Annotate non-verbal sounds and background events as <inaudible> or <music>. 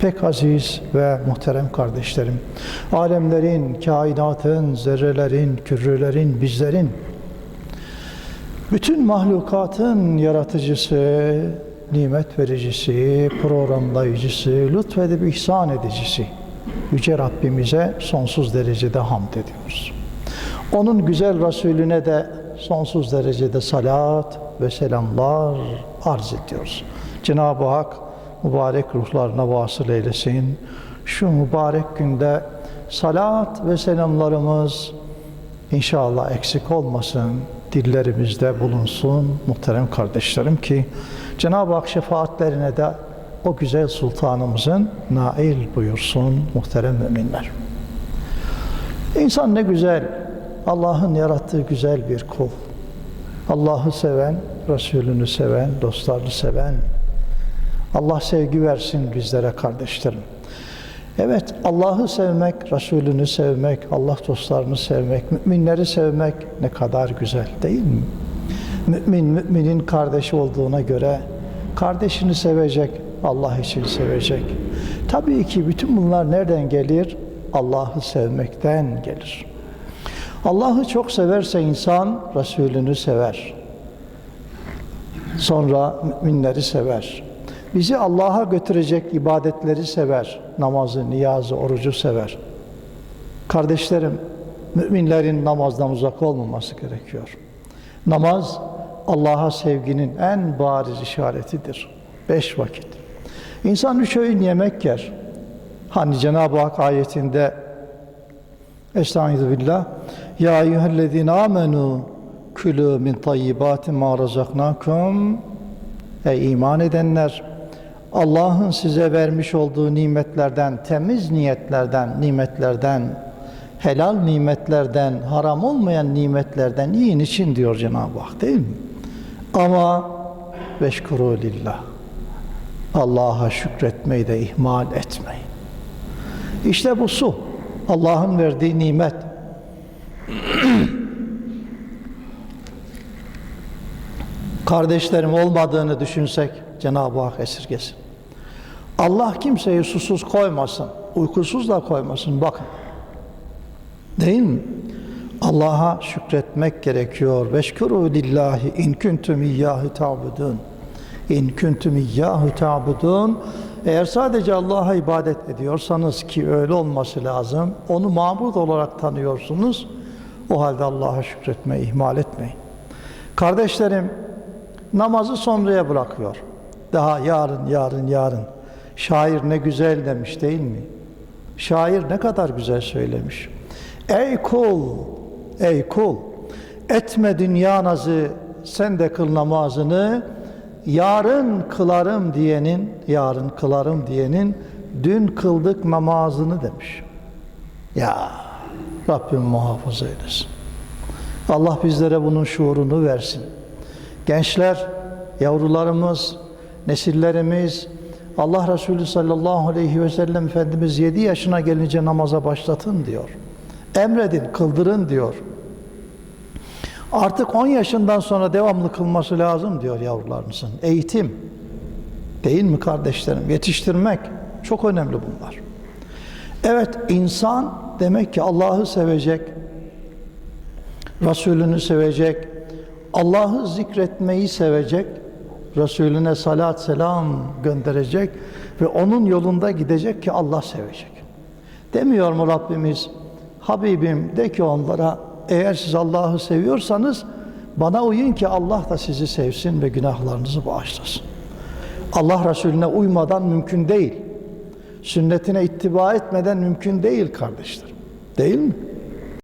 Pek aziz ve muhterem kardeşlerim, alemlerin, kainatın, zerrelerin, kürrelerin, bizlerin, bütün mahlukatın yaratıcısı, nimet vericisi, programlayıcısı, lütfedip ihsan edicisi, Yüce Rabbimize sonsuz derecede hamd ediyoruz. Onun güzel Resulüne de sonsuz derecede salat ve selamlar arz ediyoruz. Cenab-ı Hak mübarek ruhlarına vasıl eylesin. Şu mübarek günde salat ve selamlarımız inşallah eksik olmasın, dillerimizde bulunsun muhterem kardeşlerim ki Cenab-ı Hak şefaatlerine de o güzel sultanımızın nail buyursun muhterem müminler. İnsan ne güzel, Allah'ın yarattığı güzel bir kul. Allah'ı seven, Resulünü seven, dostlarını seven. Allah sevgi versin bizlere kardeşlerim. Evet, Allah'ı sevmek, Resulünü sevmek, Allah dostlarını sevmek, müminleri sevmek ne kadar güzel değil mi? Mümin, müminin kardeşi olduğuna göre kardeşini sevecek, Allah için sevecek. Tabii ki bütün bunlar nereden gelir? Allah'ı sevmekten gelir. Allah'ı çok severse insan Resulünü sever. Sonra müminleri sever. Bizi Allah'a götürecek ibadetleri sever. Namazı, niyazı, orucu sever. Kardeşlerim, müminlerin namazdan uzak olmaması gerekiyor. Namaz Allah'a sevginin en bariz işaretidir. Beş vakit. İnsan üç öğün yemek yer. Hani Cenab-ı Hak ayetinde Estaizu billah Ya eyyühellezine amenu külü min tayyibati ma razaknakum Ey iman edenler Allah'ın size vermiş olduğu nimetlerden, temiz niyetlerden, nimetlerden, helal nimetlerden, haram olmayan nimetlerden yiyin için diyor Cenab-ı Hak değil mi? Ama veşkuru lillah. Allah'a şükretmeyi de ihmal etmeyin. İşte bu su. Allah'ın verdiği nimet. <clears throat> Kardeşlerim olmadığını düşünsek Cenab-ı Hak esirgesin. Allah kimseyi susuz koymasın, uykusuz da koymasın. Bakın. Değil mi? Allah'a şükretmek gerekiyor. Veşkuru lillahi in kuntum iyyahu ta'budun. İn kuntum iyyahu ta'budun. Eğer sadece Allah'a ibadet ediyorsanız ki öyle olması lazım, onu mabud olarak tanıyorsunuz, o halde Allah'a şükretmeyi ihmal etmeyin. Kardeşlerim, namazı sonraya bırakıyor. Daha yarın, yarın, yarın. Şair ne güzel demiş değil mi? Şair ne kadar güzel söylemiş. Ey kul, ey kul, etme dünya nazı, sen de kıl namazını, yarın kılarım diyenin, yarın kılarım diyenin, dün kıldık namazını demiş. Ya Rabbim muhafaza eylesin. Allah bizlere bunun şuurunu versin. Gençler, yavrularımız, nesillerimiz, Allah Resulü sallallahu aleyhi ve sellem Efendimiz 7 yaşına gelince namaza başlatın diyor. Emredin, kıldırın diyor. Artık 10 yaşından sonra devamlı kılması lazım diyor yavrularınızın. Eğitim. Değil mi kardeşlerim? Yetiştirmek. Çok önemli bunlar. Evet insan demek ki Allah'ı sevecek, Resulünü sevecek, Allah'ı zikretmeyi sevecek, Resulüne salat selam gönderecek ve onun yolunda gidecek ki Allah sevecek. Demiyor mu Rabbimiz? Habibim de ki onlara eğer siz Allah'ı seviyorsanız bana uyun ki Allah da sizi sevsin ve günahlarınızı bağışlasın. Allah Resulüne uymadan mümkün değil. Sünnetine ittiba etmeden mümkün değil kardeşlerim. Değil mi?